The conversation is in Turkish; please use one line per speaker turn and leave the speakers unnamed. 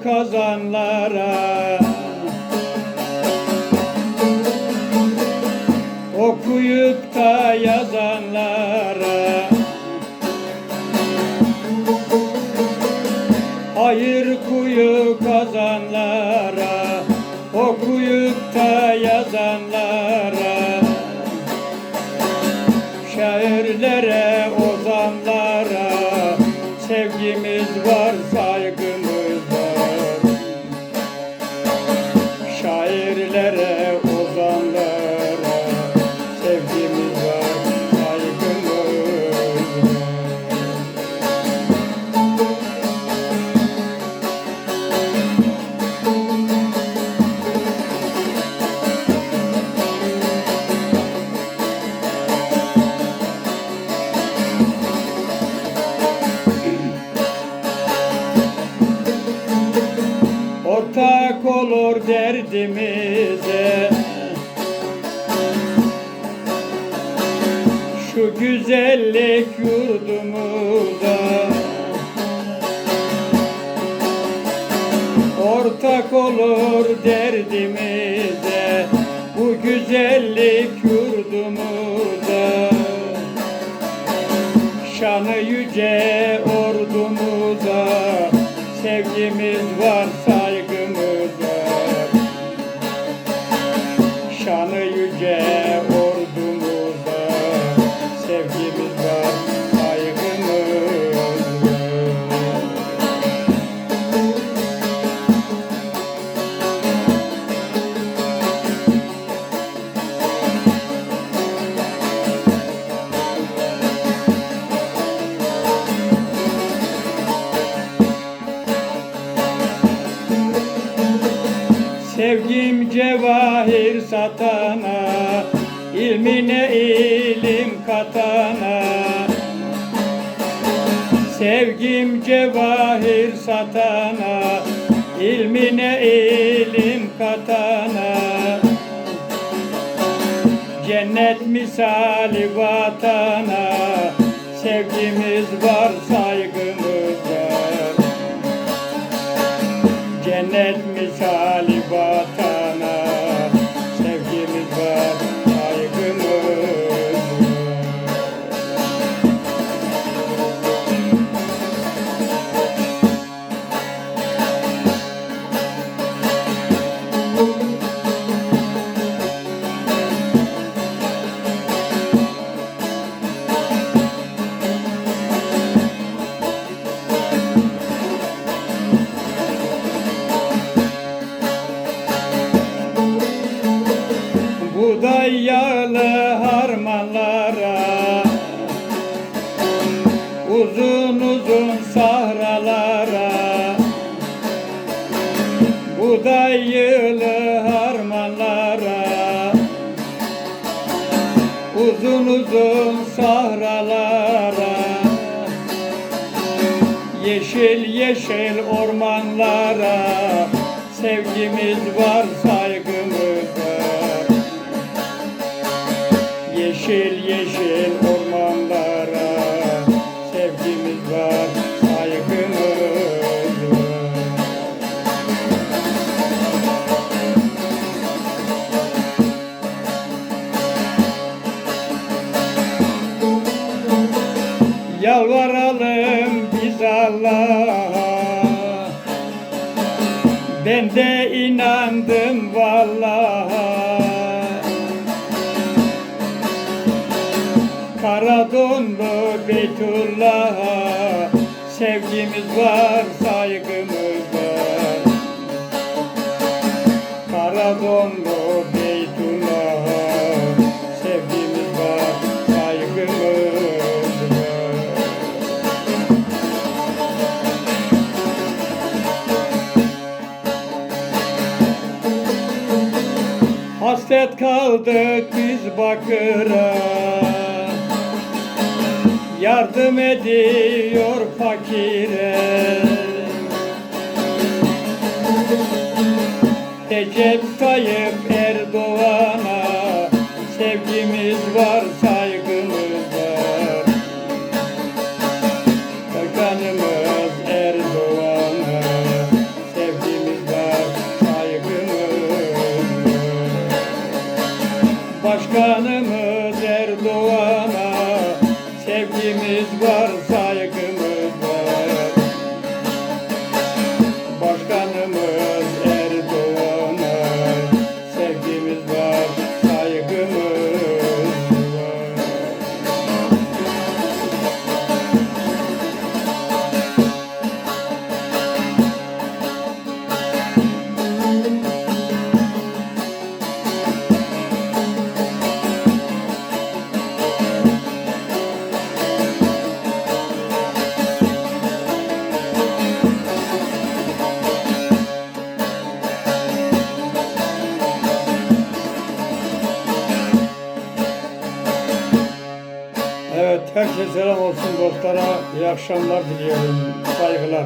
Kazanlara. Okuyup da yazanlara. Hayır kuyu kazanlara. Okuyup da yazanlara. Şairlere, Ortak olur derdimize. Şu güzellik yurdumuza. Ortak olur derdimize. Bu güzellik yurdumuza cevahir satana ilmine ilim katana. Sevgim cevahir satana ilmine ilim katana. Cennet misali vatana Sevgimiz var saygımız Uzun uzun sahralara Buğday yığılı harmanlara. Uzun uzun sahralara Yeşil yeşil ormanlara. Sevgimiz var, saygımız var. Yeşil yeşil Ben de inandım vallaha Karadonlu Beytullah'a Sevgimiz var, saygımız Hasret kaldık biz bakıra. Yardım ediyor fakire. Recep Tayyip Erdoğan'a Sevgimiz var, herkese selam olsun dostlara. İyi akşamlar diliyorum. Saygılar.